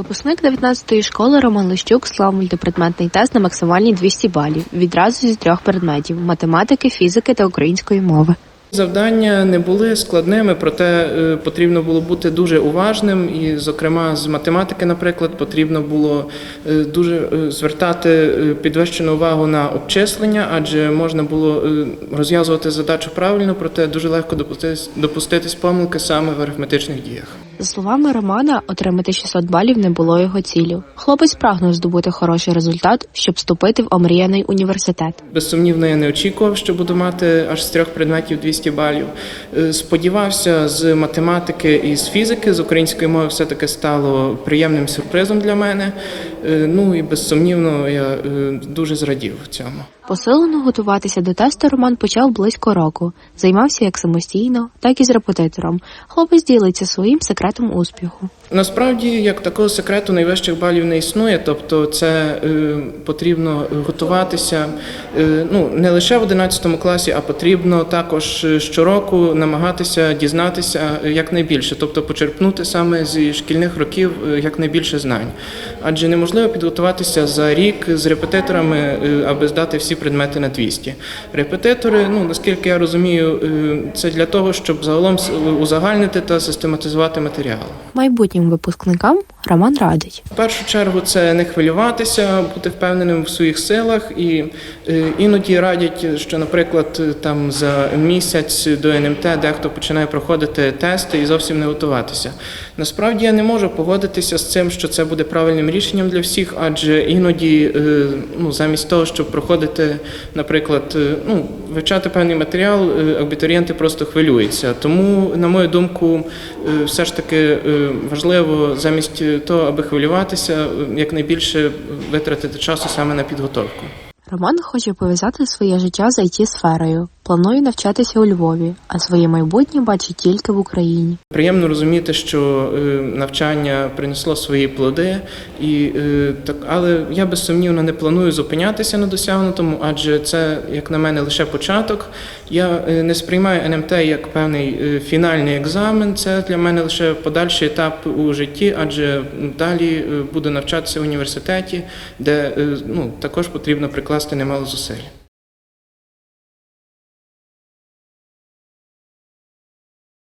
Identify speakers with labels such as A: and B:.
A: Випускник 19-ї школи Роман Лищук склав мультипредметний тест на максимальні 200 балів відразу зі трьох предметів математики, фізики та української мови.
B: Завдання не були складними, проте е, потрібно було бути дуже уважним. І, зокрема, з математики, наприклад, потрібно було е, дуже е, звертати підвищену увагу на обчислення, адже можна було розв'язувати задачу правильно, проте дуже легко допуститись, допуститись помилки саме в арифметичних діях.
A: За словами Романа, отримати 600 балів не було його ціллю. Хлопець прагнув здобути хороший результат, щоб вступити в омріяний університет.
B: Безсумнівно, я не очікував, що буду мати аж з трьох предметів 200 балів. Е, Сподівався, з математики і з фізики, з української мови все-таки стало приємним сюрпризом для мене. Е, Ну і безсумнівно, я е, дуже зрадів цьому.
A: Посилено готуватися до тесту Роман почав близько року. Займався як самостійно, так і з репетитором. Хлопець ділиться своїм секретом успіху.
B: Насправді, як такого секрету найвищих балів не існує, тобто це е, потрібно готуватися е, ну, не лише в 11 класі, а потрібно також е, щороку намагатися дізнатися якнайбільше, тобто почерпнути саме зі шкільних років е, якнайбільше знань. Адже неможливо підготуватися за рік з репетиторами, е, аби здати всі предмети на 200. Репетитори, ну наскільки я розумію, е, це для того, щоб загалом узагальнити та систематизувати матеріал.
A: Майбутнім випускникам Роман радить.
B: В першу чергу це не хвилюватися, бути впевненим в своїх силах, і е, іноді радять, що, наприклад, там за місяць до НМТ дехто починає проходити тести і зовсім не готуватися. Насправді я не можу погодитися з цим, що це буде правильним рішенням для всіх, адже іноді, е, ну замість того, щоб проходити, наприклад, е, ну вивчати певний матеріал, абітурієнти просто хвилюються. Тому, на мою думку, все ж таки е, важливо замість того, аби хвилюватися, якнайбільше витратити часу саме на підготовку.
A: Роман хоче пов'язати своє життя з it сферою. Планує навчатися у Львові, а своє майбутнє бачить тільки в Україні.
B: Приємно розуміти, що е, навчання принесло свої плоди, і е, так, але я безсумнівно не планую зупинятися на досягнутому, адже це, як на мене, лише початок. Я е, не сприймаю НМТ як певний фінальний екзамен. Це для мене лише подальший етап у житті, адже далі буду навчатися в університеті, де ну також потрібно прикласти немало зусиль.